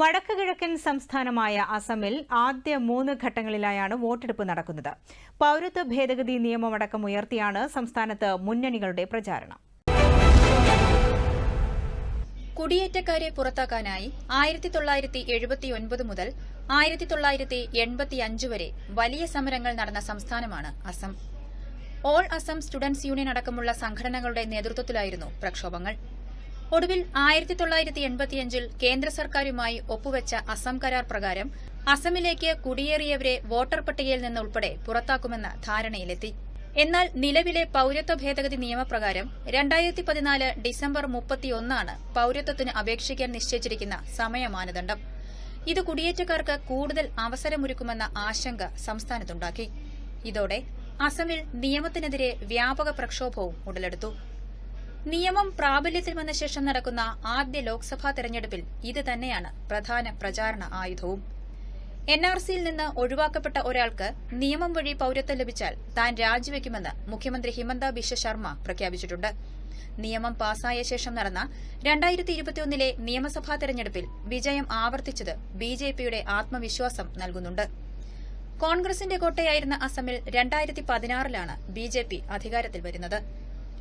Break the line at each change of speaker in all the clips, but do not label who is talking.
വടക്ക് കിഴക്കൻ സംസ്ഥാനമായ അസമിൽ ആദ്യ മൂന്ന് ഘട്ടങ്ങളിലായാണ് വോട്ടെടുപ്പ് നടക്കുന്നത്. പൌരത്വ ഭേദഗതി നിയമമടക്കം ഉയർത്തിയാണ് സംസ്ഥാനത്ത് മുന്നണികളുടെ പ്രചാരണം.
കുടിയേറ്റക്കാരെ പുറത്താക്കാനായി ആയിരത്തി തൊള്ളായിരത്തി എഴുപത്തിയൊൻപത് മുതൽ ആയിരത്തി തൊള്ളായിരത്തി എൺപത്തിയഞ്ച് വരെ വലിയ സമരങ്ങൾ നടന്ന സംസ്ഥാനമാണ് Assam. All Assam students union അടക്കമുള്ള സംഘടനകളുടെ നേതൃത്വത്തിലായിരുന്നു പ്രക്ഷോഭങ്ങൾ. ഒടുവിൽ ആയിരത്തി തൊള്ളായിരത്തി എൺപത്തിയഞ്ചിൽ കേന്ദ്ര സർക്കാരുമായി ഒപ്പുവെച്ച അസം കരാർ പ്രകാരം അസമിലേക്ക് കുടിയേറിയവരെ വോട്ടർ പട്ടികയിൽ നിന്ന് ഉൾപ്പെടെ പുറത്താക്കുമെന്ന ധാരണയിലെത്തി. എന്നാൽ നിലവിലെ പൌരത്വ ഭേദഗതി നിയമപ്രകാരം രണ്ടായിരത്തി പതിനാല് ഡിസംബർ മുപ്പത്തിയൊന്നാണ് പൌരത്വത്തിന് അപേക്ഷിക്കാൻ നിശ്ചയിച്ചിരിക്കുന്ന സമയമാനദണ്ഡം. ഇത് കുടിയേറ്റക്കാർക്ക് കൂടുതൽ അവസരമൊരുക്കുമെന്ന ആശങ്ക സംസ്ഥാനത്തുണ്ടാക്കി. ഇതോടെ അസമിൽ നിയമത്തിനെതിരെ വ്യാപക പ്രക്ഷോഭവും ഉടലെടുത്തു. നിയമം പ്രാബല്യത്തിൽ വന്ന ശേഷം നടക്കുന്ന ആദ്യ ലോക്സഭാ തെരഞ്ഞെടുപ്പിൽ ഇത് തന്നെയാണ് പ്രധാന പ്രചാരണ ആയുധവും. എൻ ആർ സിയിൽ നിന്ന് ഒഴിവാക്കപ്പെട്ട ഒരാൾക്ക് നിയമം വഴി പൌരത്വം ലഭിച്ചാൽ താൻ രാജിവെക്കുമെന്ന് മുഖ്യമന്ത്രി ഹിമന്ത ബിശ്വ ശർമ്മ പ്രഖ്യാപിച്ചിട്ടുണ്ട്. നിയമം പാസായ ശേഷം നടന്ന രണ്ടായിരത്തി ഇരുപത്തിയൊന്നിലെ നിയമസഭാ തെരഞ്ഞെടുപ്പിൽ വിജയം ആവർത്തിച്ചത് ബിജെപിയുടെ ആത്മവിശ്വാസം നൽകുന്നുണ്ട്. കോൺഗ്രസിന്റെ കോട്ടയായിരുന്ന അസമിൽ രണ്ടായിരത്തി പതിനാറിലാണ് ബിജെപി അധികാരത്തിൽ വരുന്നത്.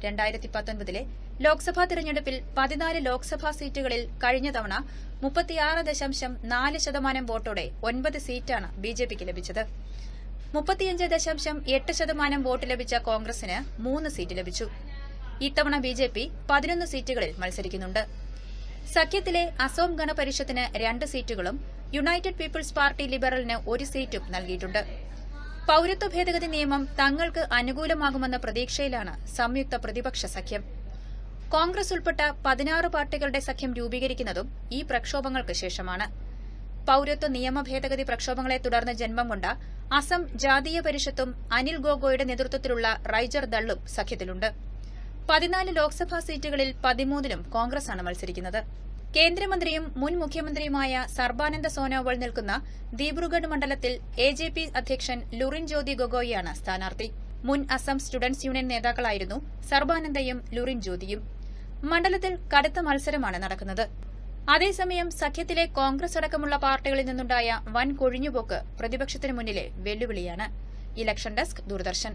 രണ്ടായിരത്തി പത്തൊൻപതിലെ ലോക്സഭാ തെരഞ്ഞെടുപ്പിൽ പതിനാല് ലോക്സഭാ സീറ്റുകളിൽ കഴിഞ്ഞ തവണ മുപ്പത്തിയാറ് ദശാംശം നാല് ശതമാനം വോട്ടോടെ ഒൻപത് സീറ്റാണ് ബിജെപിക്ക് ലഭിച്ചത്. മുപ്പത്തിയഞ്ച് ദശാംശം എട്ട് ശതമാനം വോട്ട് ലഭിച്ച കോൺഗ്രസിന് മൂന്ന് സീറ്റ് ലഭിച്ചു. ഇത്തവണ ബി ജെ പി പതിനൊന്ന് സീറ്റുകളിൽ മത്സരിക്കുന്നുണ്ട്. സഖ്യത്തിലെ അസോം ഗണപരിഷത്തിന് രണ്ട് സീറ്റുകളും യുണൈറ്റഡ് പീപ്പിൾസ് പാർട്ടി ലിബറലിന് ഒരു സീറ്റും നൽകിയിട്ടുണ്ട്. പൌരത്വ ഭേദഗതി നിയമം തങ്ങൾക്ക് അനുകൂലമാകുമെന്ന പ്രതീക്ഷയിലാണ് സംയുക്ത പ്രതിപക്ഷ സഖ്യം. കോൺഗ്രസ് ഉൾപ്പെട്ട പതിനാറ് പാർട്ടികളുടെ സഖ്യം രൂപീകരിക്കുന്നതും ഈ പ്രക്ഷോഭങ്ങൾക്ക് ശേഷമാണ്. പൌരത്വ നിയമ ഭേദഗതി പ്രക്ഷോഭങ്ങളെ തുടർന്ന് ജന്മം കൊണ്ട അസം ജാതീയ പരിഷത്തും അനിൽ ഗോഗോയുടെ നേതൃത്വത്തിലുള്ള റൈജർ ദള്ളും സഖ്യത്തിലുണ്ട്. പതിനാല് ലോക്സഭാ സീറ്റുകളിൽ പതിമൂന്നിലും ആണ് മത്സരിക്കുന്നത്. കേന്ദ്രമന്ത്രിയും മുൻ മുഖ്യമന്ത്രിയുമായ സർബാനന്ദ സോനോവാൾ നിൽക്കുന്ന ദീബ്രുഗഡ് മണ്ഡലത്തിൽ എ ജെ പി അധ്യക്ഷൻ ലുറിൻ ജ്യോതി ഗൊഗോയിയാണ് സ്ഥാനാർത്ഥി. മുൻ അസം സ്റ്റുഡന്റ്സ് യൂണിയൻ നേതാക്കളായിരുന്നു സർബാനന്ദയും ലുറിൻ ജ്യോതിയും. മണ്ഡലത്തിൽ കടുത്ത മത്സരമാണ് നടക്കുന്നത്. അതേസമയം സഖ്യത്തിലെ കോൺഗ്രസ് അടക്കമുള്ള പാർട്ടികളിൽ നിന്നുണ്ടായ വൻ കൊഴിഞ്ഞുപോക്ക് പ്രതിപക്ഷത്തിന് മുന്നിലെ വെല്ലുവിളിയാണ്. Election desk Doordarshan.